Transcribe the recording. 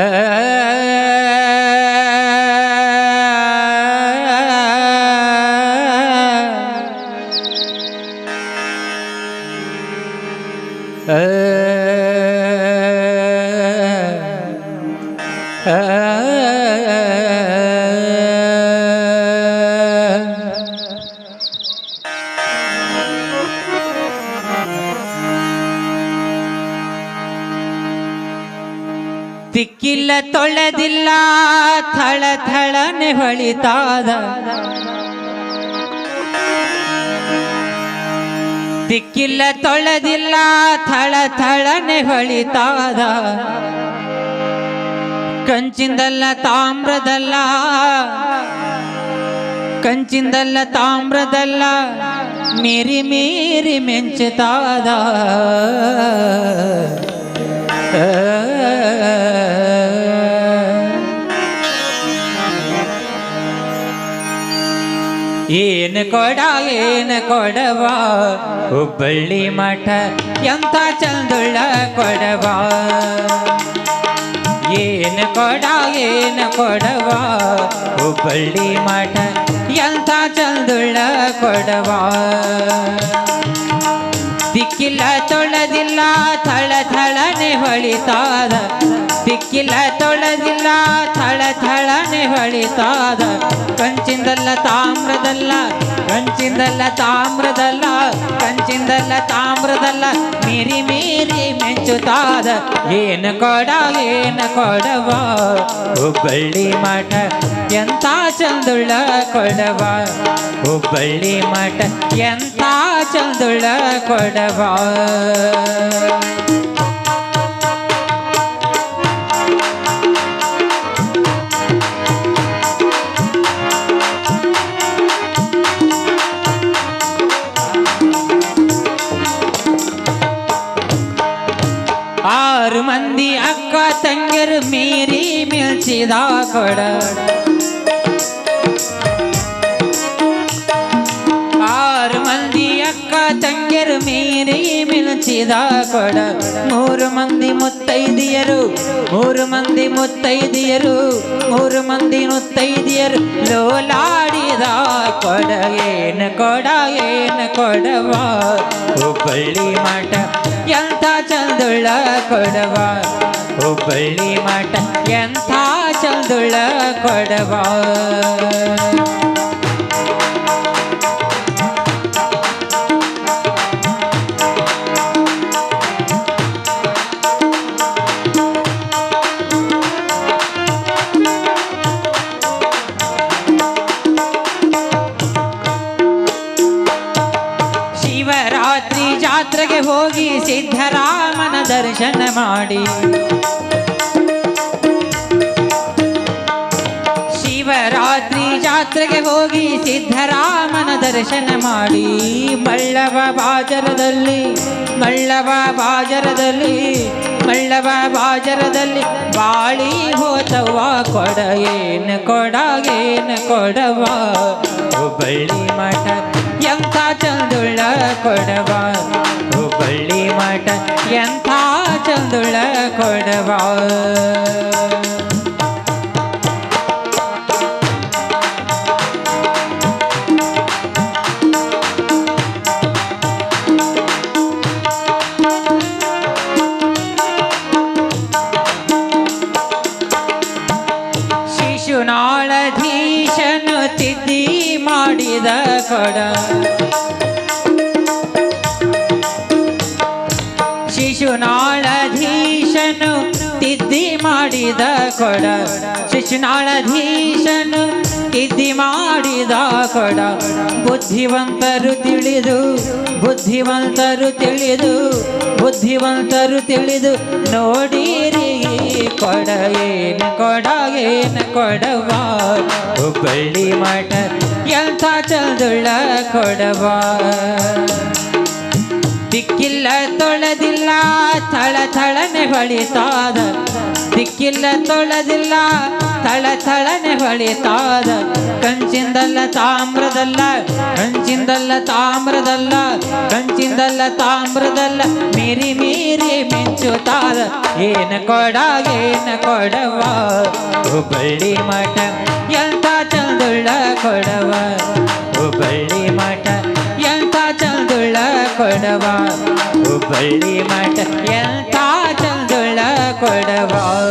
Ah ತಿಕ್ಕಿಲ್ಲ ತೊಳೆದಿಲ್ಲ, ಥಳ ಥಳನೆ ಹೊಳಿತಾದ. ದಿಕ್ಕಿಲ್ಲ ತೊಳೆದಿಲ್ಲ, ಥಳ ಥಳನೆ ಹೊಳಿತಾದ. ಕಂಚಿಂದಲ್ಲ ತಾಮ್ರದಲ್ಲ ಕಂಚಿಂದಲ್ಲ ತಾಮ್ರದಲ್ಲ, ಮೀರಿ ಮೀರಿ ಮೆಂಚುತ್ತಾದ ಏನು ಕೊಡ, ಏನು ಕೊಡವ? ಹುಬ್ಬಳ್ಳಿ ಮಠ ಎಂತ ಚಂದುಳ್ಳ ಕೊಡವ? ಏನು ಕೊಡ, ಏನು ಕೊಡವ? ಹುಬ್ಬಳ್ಳಿ ಮಠ ಎಂತ ಚಂದುಳ್ಳ ಕೊಡವ? ದಿಕ್ಕಿಲ್ಲ ತೊಳೆದಿಲ್ಲ, ಥಳ ಥಳನೆ ಹೊಳಿತಾದ ದಿಕ್ಕಿಲ್ಲ ತೊಳೆದಿಲ್ಲ ಥಳ ಥಳನೆ ಹೊಳಿತಾದ. ಕಂಚಿಂದಲ್ಲ ತಾಮ್ರದಲ್ಲ ಕಂಚಿಂದಲ್ಲ ತಾಮ್ರದಲ್ಲ ಕಂಚಿಂದಲ್ಲ ತಾಮ್ರದಲ್ಲ ಮೀರಿ ಮೀರಿ ಮೆಂಚುತ್ತಾದ ಏನು ಕೊಡ, ಏನು ಕೊಡವ, ಹುಬ್ಬಳ್ಳಿ ಮಠ ಎಂತ ಚಂದುಳ್ಳ ಕೊಡವ. ಹುಬ್ಬಳ್ಳಿ ಮಠ ಎಂತ ಚಂದುಳ್ಳ ಕೊಡವ. ಮಂದಿ ಅಕ್ಕ ತಂಗಿರು ಮೀರಿ ಮಿಲ್ಚಿದ ಕೊಡ ಮಿಲ್ಚಿದ ಕೊಡ ಮೂರು ಮಂದಿ ಮುತ್ತೈದಿಯರು ಮೂರು ಮಂದಿ ಮುತ್ತೈದಿಯರು ಮೂರು ಮಂದಿ ಮುತ್ತೈದಿಯರು ಲೋಲಾಡಿದ ಕೊಡ ಏನು ಕೊಡ ಏನು ಕೊಡವ ಹುಬ್ಬಳ್ಳಿ ಮಠ ಎಂಥ ಚಂದುಳ್ಳ ಕೊಡವ ಹುಬ್ಬಳ್ಳಿ ಮಠ ಎಂಥ ಚಂದುಳ್ಳ ಕೊಡವ ಶಿವರಾತ್ರಿ ಜಾತ್ರೆಗೆ ಹೋಗಿ ಸಿದ್ಧರಾಮನ ದರ್ಶನ ಮಾಡಿ. ಶಿವರಾತ್ರಿ ಜಾತ್ರೆಗೆ ಹೋಗಿ ಸಿದ್ಧರಾಮನ ದರ್ಶನ ಮಾಡಿ. ಮಳ್ಳವ ಬಾಜರದಲ್ಲಿ ಮಳ್ಳವ ಬಾಜರದಲ್ಲಿ ಮಳ್ಳವ ಬಾಜರದಲ್ಲಿ ಬಾಳಿ ಹೋತವ ಕೊಡ ಏನು ಕೊಡಗೇನು ಕೊಡವ ಹುಬ್ಬಳ್ಳಿ ಮಠ ಎಂಥ ಚಂದುಳ್ಳ ಕೊಡವ ಹುಬ್ಬಳ್ಳಿ ಮಠ ಎಂಥ ಚಂದುಳ್ಳ ಕೊಡವ ಶಿಶುನಾಳಧೀಶನು ತಿದ್ದಿ ಮಾಡಿದ ಕೊಡ ಮಾಡಿದ ಕೊಡ. ಶಿಶುನಾಳಧೀಶನು ತಿದ್ದಿ ಮಾಡಿದ ಕೊಡ. ಬುದ್ಧಿವಂತರು ತಿಳಿದು ಬುದ್ಧಿವಂತರು ತಿಳಿದು ಬುದ್ಧಿವಂತರು ತಿಳಿದು ನೋಡಿರಿ ಕೊಡ. ಏನು ಕೊಡ, ಏನು ಕೊಡವ ಹುಬ್ಬಳ್ಳಿ ಮಠ ಎಂಥ ಚಂದುಳ್ಳ ಕೊಡವ ದಿಕ್ಕಿಲ್ಲ ತೊಳೆದಿಲ್ಲ, ಥಳ ಥಳನೆ ಹೊಳಿತಾದ. ದಿಕ್ಕಿಲ್ಲ ತೊಳೆದಿಲ್ಲ, ಥಳ ಥಳನೆ ಹೊಳಿತಾದ. ಕಂಚಿಂದಲ್ಲ ತಾಮ್ರದಲ್ಲ ಕಂಚಿಂದಲ್ಲ ತಾಮ್ರದಲ್ಲ ಕಂಚಿಂದಲ್ಲ ತಾಮ್ರದಲ್ಲ, ಮೀರಿ ಮೀರಿ ಮಿಂಚುತ್ತಾದ ಏನ ಕೊಡ, ಏನ ಕೊಡವ ಹುಬ್ಬಳ್ಳಿ ಮಠ ಎಂತ ಚಂದುಳ್ಳ ಕೊಡವ ಹುಬ್ಬಳ್ಳಿ ಮಠ ಕೊಡವಾ. ಹುಬ್ಬಳ್ಳಿ ಮಠ ಎಂತ ಚಂದುಳ ಕೊಡವಾ.